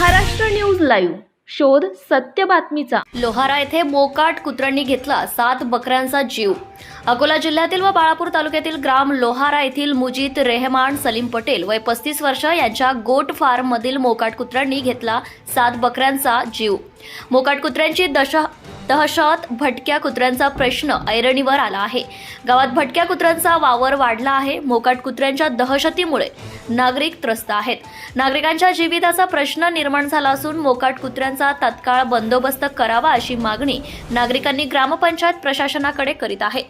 Maharashtra news live. शोध सत्य बातमीचा. लोहारा येथे मोकाट कुत्र्यांनी घेतला सात बकऱ्यांचा जीव. अकोला जिल्ह्यातील व बाळापूर तालुक्यातील ग्राम लोहारा येथील मुजीद रेहमान सलीम पटेल वय पस्तीस वर्ष यांच्या गोट फार्म मधील मोकाट कुत्र्यांनी घेतला सात बकऱ्यांचा जीव. मोकाट कुत्र्यांची दशा दहशत भटक्या कुत्र्यांचा प्रश्न ऐरणीवर आला आहे. गावात भटक्या कुत्र्यांचा वावर वाढला आहे. मोकाट कुत्र्यांच्या दहशतीमुळे नागरिक त्रस्त आहेत. नागरिकांच्या जीविताचा प्रश्न निर्माण झाला असून मोकाट कुत्र्यांचा तत्काळ बंदोबस्त करावा अशी मागणी नागरिकांनी ग्रामपंचायत प्रशासनाकडे करीत आहे.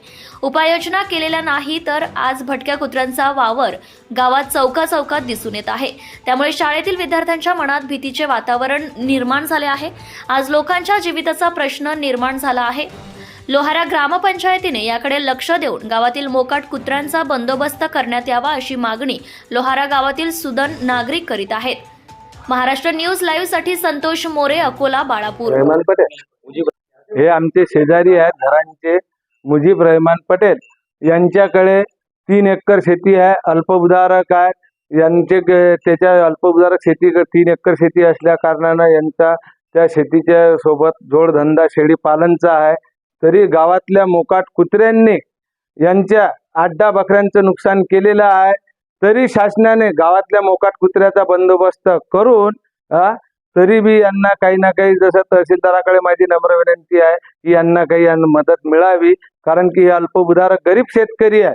उपाययोजना केलेल्या नाही तर आज भटक्या कुत्र्यांचा वावर गावात चौका चौकात दिसून येत आहे. त्यामुळे शाळेतील विद्यार्थ्यांच्या मनात भीतीचे वातावरण निर्माण झाले आहे. आज लोकांच्या जीविताचा प्रश्न निर्माण झाला आहे. लोहारा ग्रामपंचायतीने याकडे लक्ष देऊन गावातील मोकाट कुत्र्यांचा बंदोबस्त करण्यात यावा अशी मागणी लोहारा गावातील सुदन नागरिक करीत आहेत. महाराष्ट्र न्यूज लाईव्हसाठी संतोष मोरे अकोला बाळापूर. हे आमचे शेजारी आहेत घरांचे मुजीब रहमान पटेल. यांच्याकडे तीन एकर शेती आहे अल्पभूधारक आहे. यांचे त्याच्या अल्पभूधारक शेती तीन एकर शेती असल्या कारणानं यांचा त्या शेतीच्या सोबत जोडधंदा शेळी पालनचा आहे. तरी गावातल्या मोकाट कुत्र्यांनी यांच्या आड्डा बकऱ्यांचं नुकसान केलेलं आहे. तरी शासनाने गावातल्या मोकाट कुत्र्याचा बंदोबस्त करून तरी बी यांना काही ना काही जसं तहसीलदाराकडे माझी नम्र विनंती आहे की यांना काही यांना मदत मिळावी. कारण की हे अल्पभूधारक गरीब शेतकरी आहे.